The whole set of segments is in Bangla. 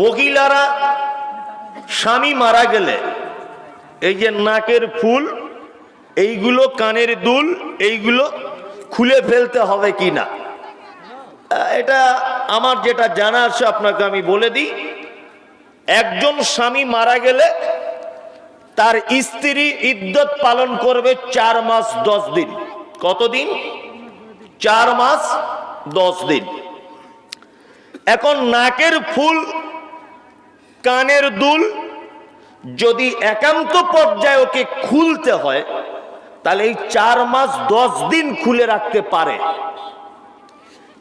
মহিলারা স্বামী মারা গেলে, এই যে নাকের ফুল, এইগুলো কানের দুল, এইগুলো খুলে ফেলতে হবে কি না এটা আমার যেটা জানা আছে, আপনাকে আমি বলে দিই। একজন স্বামী মারা গেলে তার স্ত্রী ইদ্যত পালন করবে চার মাস দশ দিন। কতদিন? চার মাস দশ দিন। এখন নাকের ফুল, কানের দুল যদি একান্ত পর্যায়ে ওকে খুলতে হয়, তাহলে এই চার মাস দশ দিন খুলে রাখতে পারে।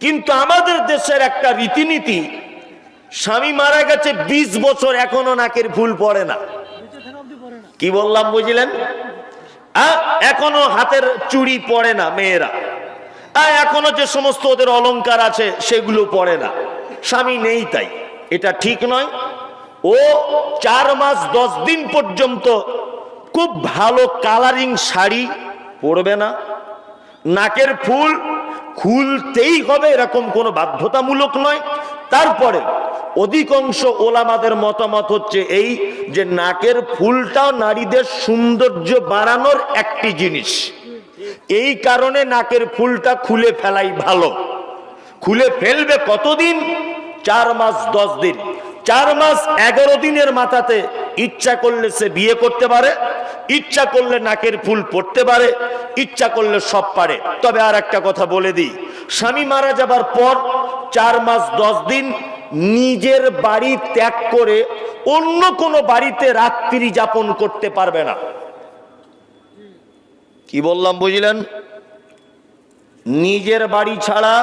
কিন্তু আমাদের দেশের একটা রীতিনীতি, স্বামী মারা গেছে ২০ বছর, এখনও নাকের ফুল পড়ে না। কি বললাম বুঝলেন? এখনও হাতের চুড়ি পড়ে না মেয়েরা। এখনও যে সমস্ত ওদের অলংকার আছে, সেগুলো পড়ে না। স্বামী নেই তাই। এটা ঠিক নয়। ও চার মাস দশ দিন পর্যন্ত খুব ভালো কালারিং শাড়ি পরবে না। নাকের ফুল খুলতেই হবে এরকম কোনো বাধ্যতামূলক নয়। তারপরে অধিকাংশ ওলামাদের মতামত হচ্ছে এই যে নাকের ফুলটাও নারীদের সৌন্দর্য বাড়ানোর একটি জিনিস। এই কারণে নাকের ফুলটা খুলে ফেলাই ভালো। খুলে ফেলবে কতদিন? চার মাস দশ দিন। চার মাস এগারো দিনের মাথাতে ইচ্ছা করলে সে বিয়ে করতে পারে, ইচ্ছা করলে নাকের ফুল পড়তে পারে, ইচ্ছা করলে সব পারে। তবে আর একটা কথা বলে দিই, স্বামী মারা যাবার পর চার মাস দশ দিন নিজের বাড়ি ত্যাগ করে অন্য কোনো বাড়িতে রাত্রি যাপন করতে পারবে না। কি বললাম বুঝলেন? নিজের বাড়ি ছাড়া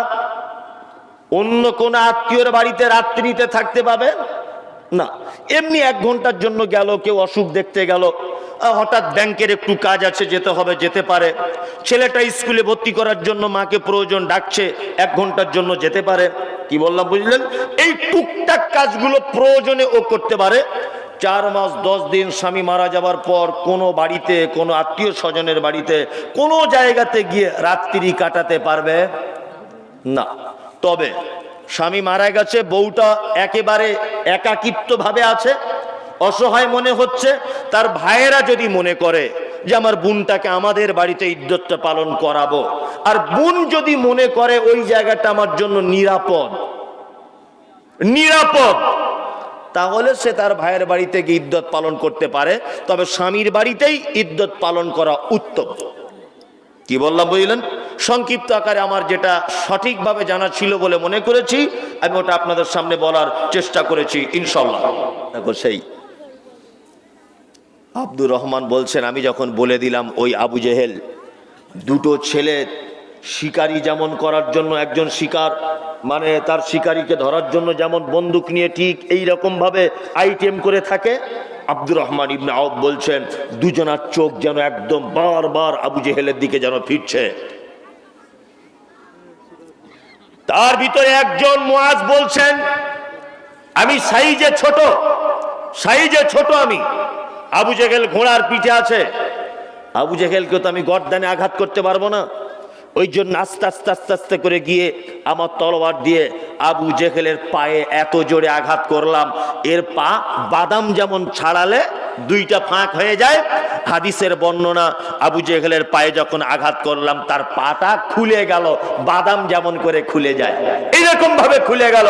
অন্য কোন আত্মীয়র বাড়িতে রাত্রিতে থাকতে পাবে? না। এমনি এক ঘণ্টার জন্য গেল, কেউ অসুখ দেখতে গেল। হঠাৎ ব্যাংকের একটু কাজ আছে, যেতে হবে, যেতে পারে। ছেলেটা স্কুলে ভর্তি করার জন্য মাকে প্রয়োজন ডাকছে, এক ঘণ্টার জন্য যেতে পারে। কি বললাম, বুঝলেন? এই টুকটাক কাজগুলো প্রয়োজনে ও করতে পারে। চার মাস, দশ দিন স্বামী মারা যাবার পর কোনো বাড়িতে, কোনো আত্মীয় স্বজনের বাড়িতে, কোনো জায়গাতে গিয়ে রাত্রি কাটাতে পারবে? না। তবে স্বামী মারা গেছে, বউটা একেবারে একাকিত্ব ভাবে আছে, অসহায় মনে হচ্ছে, তার ভাইয়েরা যদি মনে করে যে আমার বোনটাকে আমাদের বাড়িতে ইদ্যতটা পালন করাবো, আর বোন যদি মনে করে ওই জায়গাটা আমার জন্য নিরাপদ নিরাপদ, তাহলে সে তার ভাইয়ের বাড়িতে গিয়ে ইদ্যত পালন করতে পারে, তবে স্বামীর বাড়িতেই ইদ্যত পালন করা উত্তম। কি বললাম বুঝলেন? সংক্ষিপ্ত আকারে আমার যেটা সঠিকভাবে জানা ছিল বলে মনে করেছি, আমি ওটা আপনাদের সামনে বলার চেষ্টা করেছি ইনশাল্লাহ দেখো সেই আব্দুর রহমান বলছেন, আমি যখন বলে দিলাম ওই আবু জেহেল, দুটো ছেলে শিকারি যেমন করার জন্য একজন শিকার মানে তার শিকারিকে ধরার জন্য যেমন বন্দুক নিয়ে ঠিক এই ভাবে আইটেম করে থাকে, আব্দুর রহমান ইবনে আউফ বলছেন, দুজনার চোখ যেন একদম বারবার আবু জেহেলের দিকে যেন ফিরছে। তার ভিতরে একজন মোয়াজ বলছেন, আমি সাইজে ছোট সাইজে ছোট আমি। আবু জেহেল ঘোড়ার পিঠে আছে। আবু জেহেলকে তো আমি গর্দানে আঘাত করতে পারব না। ওই জন্য আস্তে আস্তে আস্তে আস্তে করে গিয়ে আমার তলোয়ার দিয়ে আবু জেহেলের পায়ে এত জোরে আঘাত করলাম, এর পা বাদাম যেমন ছাড়ালে দুইটা ফাঁক হয়ে যায়। হাদিসের বর্ণনা, আবু জেহেলের পায়ে যখন আঘাত করলাম, তার পাটা খুলে গেল, বাদাম যেমন করে খুলে যায়। এইরকম ভাবে খুলে গেল।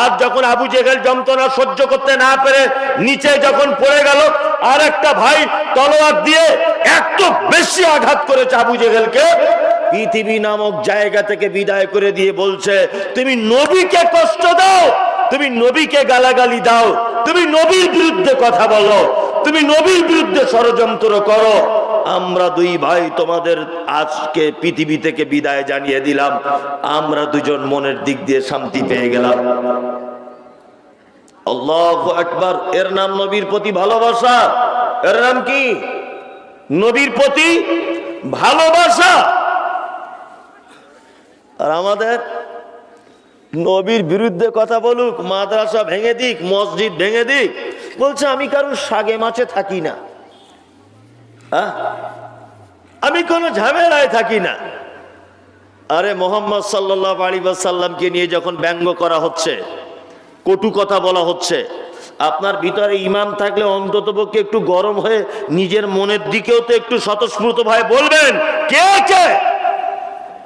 আর যখন আবু জেহেল যন্ত্রণা সহ্য করতে না পেরে নিচে যখন পড়ে গেল আর একটা ভাই তলোয়ার দিয়ে এত বেশি আঘাত করেছে আবু জেহেলকে পৃথিবী নামক জায়গা থেকে বিদায় করে দিয়ে বলছে, তুমি নবীকে কষ্ট দাও, তুমি নবীকে গালাগালি দাও, তুমি নবীর বিরুদ্ধে কথা বলো, তুমি নবীর বিরুদ্ধে ষড়যন্ত্র করো। আমরা দুই ভাই তোমাদের আজকে পৃথিবী থেকে বিদায় জানিয়ে দিলাম। আমরা দুজন মনের দিক দিয়ে শান্তি পেয়ে গেলাম। আল্লাহ আকবার। এর নাম নবীর প্রতি ভালোবাসা। এর নাম কি? নবীর প্রতি ভালোবাসা। আর আমাদের নবীর বিরুদ্ধে কথা বলুক, মাদ্রাসা ভেঙে দিক, মসজিদ ভেঙে দিক, বলছে, আমি কারণ সাগে মাছে থাকি না। হ্যাঁ? আমি কোনো ঝামেলায় থাকি না। আরে মোহাম্মদ সাল্লাহ আলী সাল্লামকে নিয়ে যখন ব্যঙ্গ করা হচ্ছে, কটু কথা বলা হচ্ছে, আপনার ভিতরে ইমান থাকলে অন্তত পক্ষে একটু গরম হয়ে নিজের মনের দিকেও তো একটু স্বতঃস্ফূর্ত ভাই বলবেন। কে কে?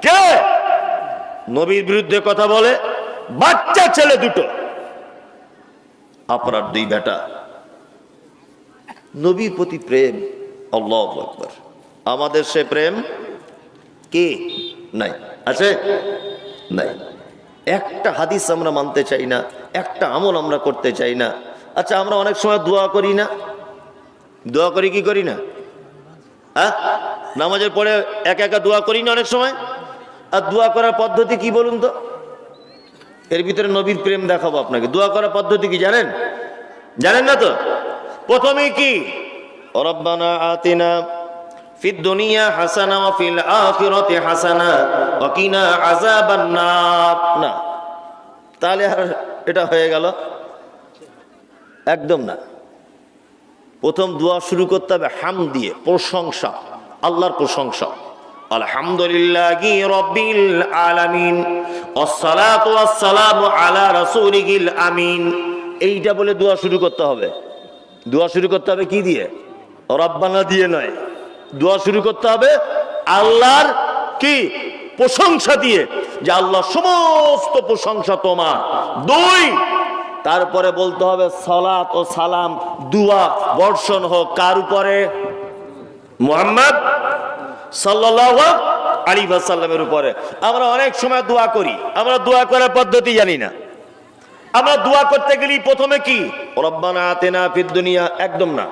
কে? নবীর বিরুদ্ধে কথা বলে, বাচ্চা ছেলে দুটো। আপনার দুই বেটা। নবীর প্রতি প্রেম, আল্লাহ আমাদের সে প্রেম কে? নাই। আছে? নাই। একটা হাদিস আমরা মানতে চাই না, একটা আমল আমরা করতে চাই না। আচ্ছা আমরা অনেক সময় দোয়া করি না। দোয়া করি কি করি না? হ্যাঁ? নামাজের পরে একা একা দোয়া করি না অনেক সময়? আর দোয়া করার পদ্ধতি কি বলুন তো? এর ভিতরে নবীর প্রেম দেখাবো আপনাকে। দোয়া করার পদ্ধতি কি জানেন? জানেন না তো? প্রথমে কি? রব্বানা আতিনা হাসানা ওয়া ফিল আখিরাতি হাসানা ওয়া কিনা আযাবান নার। না। তাহলে আর এটা হয়ে গেল? একদম না। প্রথম দোয়া শুরু করতে হবে হাম দিয়ে, প্রশংসা, আল্লাহর প্রশংসা। আলহামদুলিল্লাহি রব্বিল আলামিন ওয়াসসালাতু ওয়াসসালামু আলা রাসূলিল আমিন। এইটা বলে দোয়া শুরু করতে হবে। দোয়া শুরু করতে হবে কি দিয়ে? রব্বানা দিয়ে নয়। দোয়া শুরু করতে হবে আল্লাহর কি? প্রশংসা দিয়ে। যে আল্লাহ সমস্ত প্রশংসা তোমার। দুই, তারপরে বলতে হবে সালাত ও সালাম, দুয়া, বর্ষণ হোক। কার উপরে? মোহাম্মদ সাল্লামের উপরে। আমরা অনেক সময় দোয়া করি। আমরা দোয়া করার পদ্ধতি জানি না। আমরা দোয়া করতে গেলি প্রথমে কি? দুনিয়া। একদম না।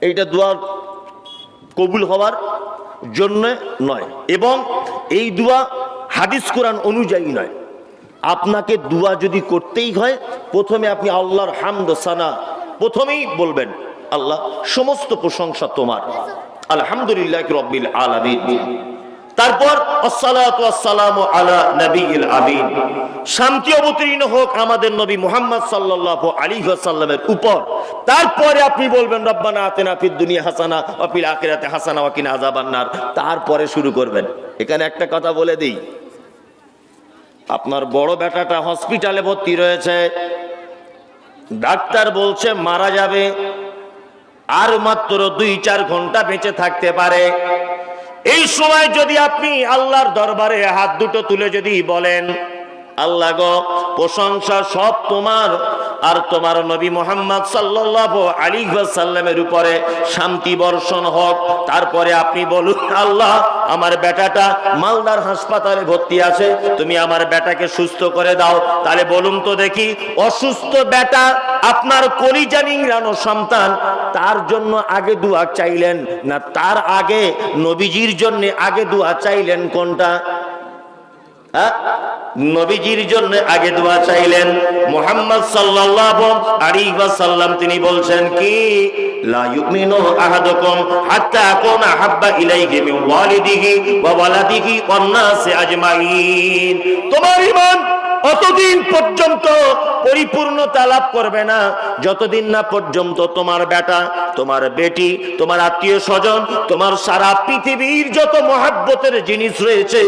এইটা দোয়া কবুল হওয়ার জন্য নয়। এবং এই দোয়া হাদিস কোরআন অনুযায়ী নয়। আপনাকে দোয়া যদি করতেই হয়, প্রথমে আপনি আল্লাহর হামদ, সানা প্রথমেই বলবেন, আল্লাহ, সমস্ত প্রশংসা তোমার। আলহামদুলিল্লাহ রব্বিল আলামিন। তারপর আলা নবিয়িল আমিন। শান্তি অবতীর্ণ হোক আমাদের নবী মুহাম্মদ সাল্লাল্লাহু আলাইহি ওয়াসাল্লামের উপর। তারপরে আপনি বলবেন, রব্বানা আতিনা ফিদ দুনিয়া হাসানা ওয়া ফিল আখিরাতি হাসানা ওয়া কিনা তারপরে শুরু করবেন। এখানে একটা কথা বলে দিই। আপনার বড় বেটাটা হসপিটালে ভর্তি রয়েছে। ডাক্তার বলছে, মারা যাবে। আর মাত্র দুই, চার ঘণ্টা বেঁচে থাকতে পারে। এই সময় যদি আপনি আল্লাহর দরবারে হাত দুটো তুলে যদি বলেন, আল্লাহ গো, প্রশংসা সব তোমার আর তোমার নবী মোহাম্মদ সাল্লাল্লাহু আলাইহি ওয়াসাল্লামের উপরে শান্তি বর্ষণ হোক। তারপরে আপনি বলুন, আল্লাহ, আমার বেটাটা মালদার হাসপাতালে ভর্তি আছে, তুমি আমার বেটাকে সুস্থ করে দাও। তাহলে বলুন তো দেখি, অসুস্থ বেটা আপনার কলিজা নিংড়ানো সন্তান, তার জন্য আগে দোয়া চাইলেন না তার আগে নবীজির জন্য আগে দোয়া চাইলেন কোনটা? হ্যাঁ? নবীজির জন্য আগে দোয়া চাইলেন। মোহাম্মদ সাল্লাল্লাহু আলাইহি ওয়াসাল্লাম তিনি বলছেন কি? লা ইউমিনু আহাদুকুম হাত্তা আকুনা হাব্বা ইলাইহি মিন ওয়ালিদিহি ওয়া ওয়ালাদিহি ওয়ান নাসি আজমাইন। তোমার ঈমান অতদিন পর্যন্ত পরিপূর্ণতা লাভ করবে না। যতদিন না পর্যন্ত তোমার বেটা, তোমার বেটি, তোমার আত্মীয় স্বজন, তোমার সারা পৃথিবীর যত মহাব্বতের জিনিস রয়েছে,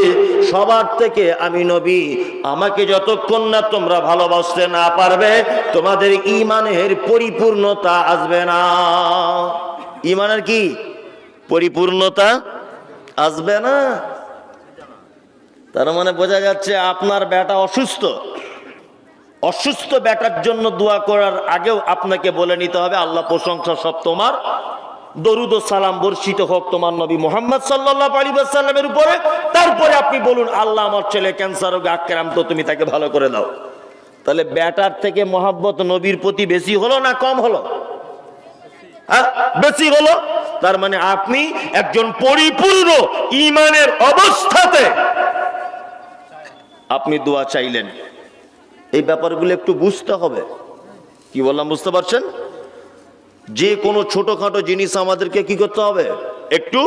সবার থেকে আমি নবী। আমাকে যতক্ষণ না তোমরা ভালোবাসতে না পারবে, তোমাদের ইমানের পরিপূর্ণতা আসবে না। ইমানের কি? পরিপূর্ণতা আসবে না। তার মানে বোঝা যাচ্ছে আপনার বেটা অসুস্থ। অসুস্থ বেটার জন্য দোয়া করার আগেও আপনাকে বলে নিতে হবে, আল্লাহ প্রশংসা সব তোমার। দরুদ সালাম বর্ষিত হোক তোমার নবী মোহাম্মদ সাল্লাহ আলী সাল্লামের উপরে। তারপরে আপনি বলুন, আল্লাহ আমার ছেলে ক্যান্সার রোগে আক্রান্ত, তুমি তাকে ভালো করে দাও। তাহলে ব্যাটার থেকে মহাব্বত নবীর প্রতি বেশি হলো না কম হলো? হ্যাঁ? বেশি হলো? তার মানে আপনি একজন পরিপূর্ণ ইমানের অবস্থাতে আপনি দোয়া চাইলেন। এই ব্যাপারগুলো একটু বুঝতে হবে। কি বললাম, বুঝতে পারছেন? যে কোনো ছোটখাটো জিনিস আমাদেরকে কি করতে হবে? একটু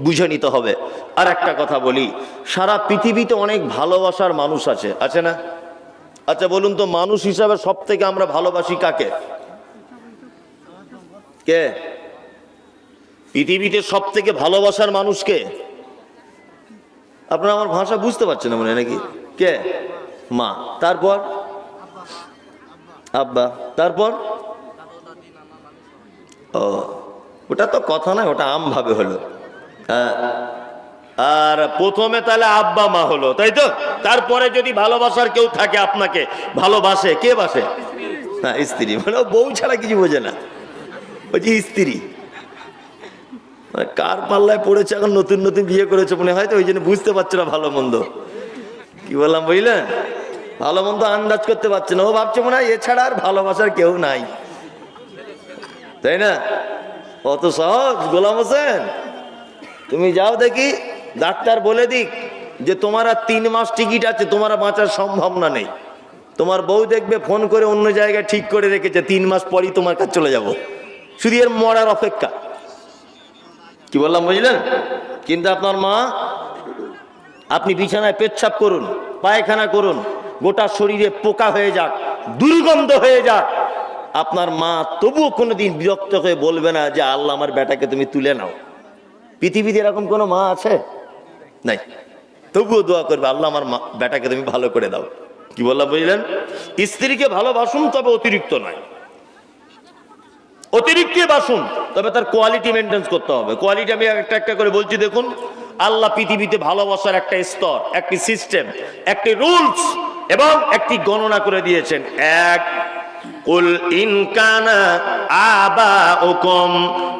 বুঝে নিতে হবে। আর একটা কথা বলি, সারা পৃথিবীতে অনেক ভালোবাসার মানুষ আছে। আছে না? আচ্ছা বলুন তো, মানুষ হিসাবে সব থেকে আমরা ভালোবাসি কাকে? কে? পৃথিবীতে সব থেকে ভালোবাসার মানুষকে আপনারা আমার ভাষা বুঝতে পারছেন মনে নাকি? কে? মা। তারপর? আব্বা। তারপর? ও, ওটা তো কথা নয়, ওটা আম ভাবে হলো। হ্যাঁ। আর প্রথমে তাহলে আব্বা মা হলো, তাই তো? তারপরে যদি ভালোবাসার কেউ থাকে আপনাকে, ভালোবাসে, কে বাসে? হ্যাঁ স্ত্রী। মানে বউ ছাড়া কিছু বোঝে না। বলছি স্ত্রী। মানে কার পাল্লায় পড়েছে, এখন নতুন নতুন বিয়ে করেছে মনে হয় তো, ওই জন্য বুঝতে পারছে না ভালো মন্দ। কি বললাম বুঝলেন? ভালো মন্দ আন্দাজ করতে পারছে না। ও ভাবছে মনে হয় এছাড়া আর ভালোবাসার কেউ নাই। তাই না? অত সহজ, গোলাম হোসেন। তুমি যাও দেখি, ডাক্তার বলে দিক যে তোমার আর তিন মাস টিকিট আছে, তোমার বাঁচার সম্ভাবনা নেই। তোমার বউ দেখবে ফোন করে অন্য জায়গায় ঠিক করে রেখেছে, তিন মাস পরই তোমার কাছে চলে যাব। শুধু এর মরার অপেক্ষা। কি বললাম বুঝলেন? কিন্তু আপনার মা আপনি বিছানায় পেচ্ছাপ করুন, পায়খানা করুন, গোটা শরীরে পোকা হয়ে যাক, দুর্গন্ধ হয়ে যাক। আপনার মা তবুও কোনোদিন বিরক্ত হয়ে বলবে না যে, আল্লাহ আমার বেটাকে তুমি তুলে নাও। পৃথিবীতে এরকম কোনো মা আছে? নাই। তবুও দোয়া করবে, আল্লাহ আমার মা, বেটাকে তুমি ভালো করে দাও। কি বললাম, বুঝলেন? স্ত্রীকে ভালোবাসুন, তবে অতিরিক্ত নয়। অতিরিক্ত বাসুন, তবে তার কোয়ালিটি মেনটেন্স করতে হবে। কোয়ালিটি আমি একটা একটা করে বলছি, দেখুন। আল্লাহ পৃথিবীতে ভালোবাসার একটা স্তর, একটি সিস্টেম একটি রুলস এবং একটি গণনা করে দিয়েছেন। এক কুল ইন কানা আবাউকুম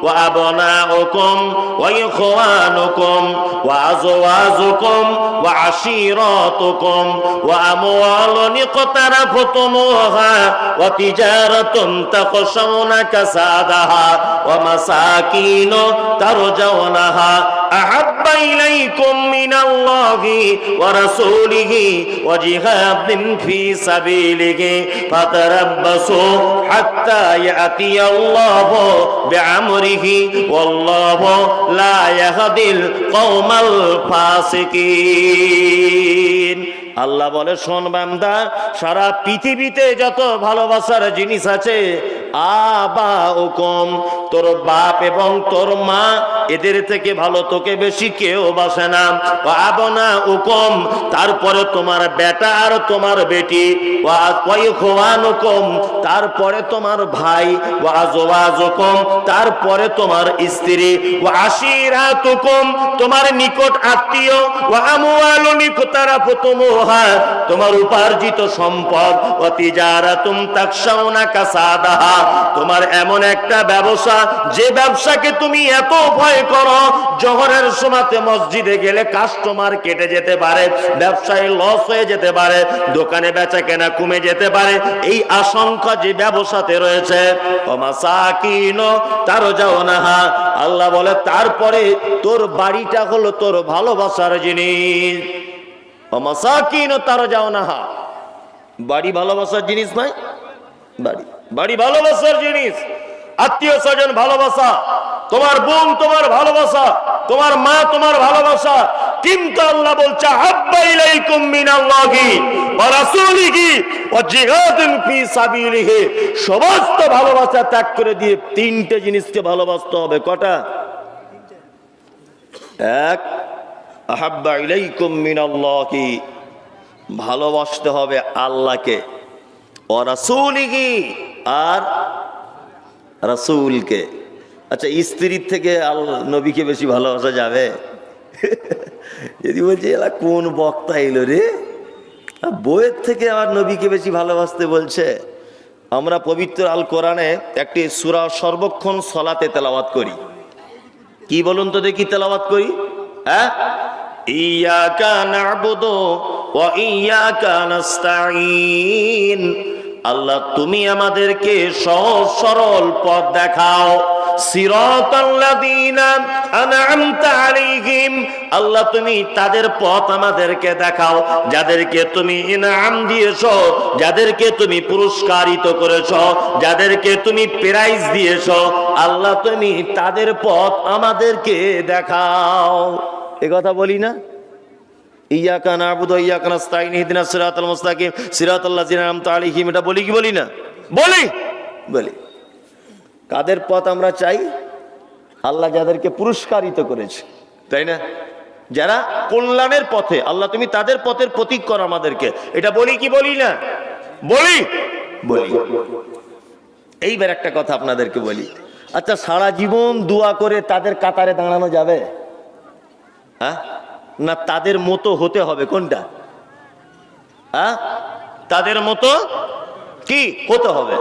ওয়া আবনাউকুম ওয়া ইখওয়ানুকুম ওয়া আযওয়াজুকুম ওয়া আশীরাতুকুম ওয়া আমওয়ালুন ইকতারাফতুমুহা ওয়া তিজারাতুন তাখশাউনা কাসাদাহা ওয়া মাসাকিনু তারজাউনাহা আহাব্বা ইলাইকুম হাত্তা ইয়াতি আল্লাহ বিআমরিহি, ওয়াল্লাহু লা ইয়াহদিল কওমাল ফাসিকিন। আল্লাহ বলে, শোন বান্দা, সারা পৃথিবীতে যত ভালোবাসার জিনিস আছে তোর বাপ এবং তোর মা, এদের থেকে ভালো তোকে বেশি কেউ বাসে না। আবনা তারপরে তোমার বেটা আর তোমার বেটি। তারপরে তোমার ভাই। তারপরে তোমার স্ত্রী। তোমার নিকট আত্মীয়। তোমার উপার্জিত সম্পদ। ওয়া তিজারাতুম তাকশাউনা কাসাদাহা তোমার এমন একটা ব্যবসা, যে ব্যবসাকে তুমি এত ভয় করো, জহরের সময়তে মসজিদে গেলে কাস্টমার কেটে যেতে পারে, ব্যবসায় লস হয়ে যেতে পারে, দোকানে বেচা কেনা কমে যেতে পারে, এই আশঙ্কা যে ব্যবসাতে রয়েছে তারও যাও না হা, আল্লাহ বলে, তারপরে তোর বাড়িটা হলো তোর ভালোবাসার জিনিস। অমাসাকিনো তারও যাও না হা, বাড়ি ভালোবাসার জিনিস নয়, বাড়ি। বাড়ি ভালোবাসার জিনিস। আত্মীয় স্বজন ভালোবাসা। তোমার বোন তোমার ভালোবাসা। তোমার মা তোমার ভালোবাসা। কিন্তু আল্লাহ বলছে হাব্বা ওয়া ওয়া সমস্ত ভালোবাসা ত্যাগ করে দিয়ে তিনটে জিনিসকে ভালোবাসতে হবে। কটা? এক, আহাব্বা ইলাইকুম ভালোবাসতে হবে আল্লাহকে। ও রাসূলিহি। আর রাসূলকে। আচ্ছা স্ত্রীর থেকে আল নবীকে বেশি ভালোবাসা যাবে? যদি বলছি এরা কোন বক্তা এলো রে? বইয়ের থেকে আমার নবীকে বেশি ভালোবাসতে বলছে? আমরা পবিত্র আল কোরআনে একটি সুরা সর্বক্ষণ সলাতে তেলাওয়াত করি। কি বলুন তো দেখি তেলাওয়াত করি? হ্যাঁ? ইয়াকা নাস্তাঈন আল্লাহ, তুমি আমাদেরকে সহজ সরল পথ দেখাও। আল্লাহ, তুমি তাদের পথ আমাদেরকে দেখাও, যাদেরকে তুমি ইনাম দিয়েছ, যাদেরকে তুমি পুরস্কারিত করেছ, যাদেরকে তুমি প্রাইজ দিয়েছ। আল্লাহ, তুমি তাদের পথ আমাদেরকে দেখাও। এ কথা বলি না? ইয়াকা নাবুদু ওয়া ইয়াকা নাস্তাইন ইহদিনাস সিরাতাল মুস্তাকিম। সিরাতাল্লাযিনা আনআমতা আলাইহিম। এটা বলি কি বলি না? বলি! বলি। কাদের পথ আমরা চাই? আল্লাহ যাদেরকে পুরস্কারিত করেছে। তাই না? যারা কল্যাণের পথে, আল্লাহ তুমি তাদের পথের প্রতীক করো আমাদেরকে। এটা বলি কি বলি না? বলি! বলি। এইবার একটা কথা আপনাদেরকে বলি। আচ্ছা সারা জীবন দোয়া করে তাদের কাতারে দাঁড়ানো যাবে? হ্যাঁ? না তাদের মতো হতে হবে কোনটা? হ্যাঁ? তাদের মতো কি? হতে হবে।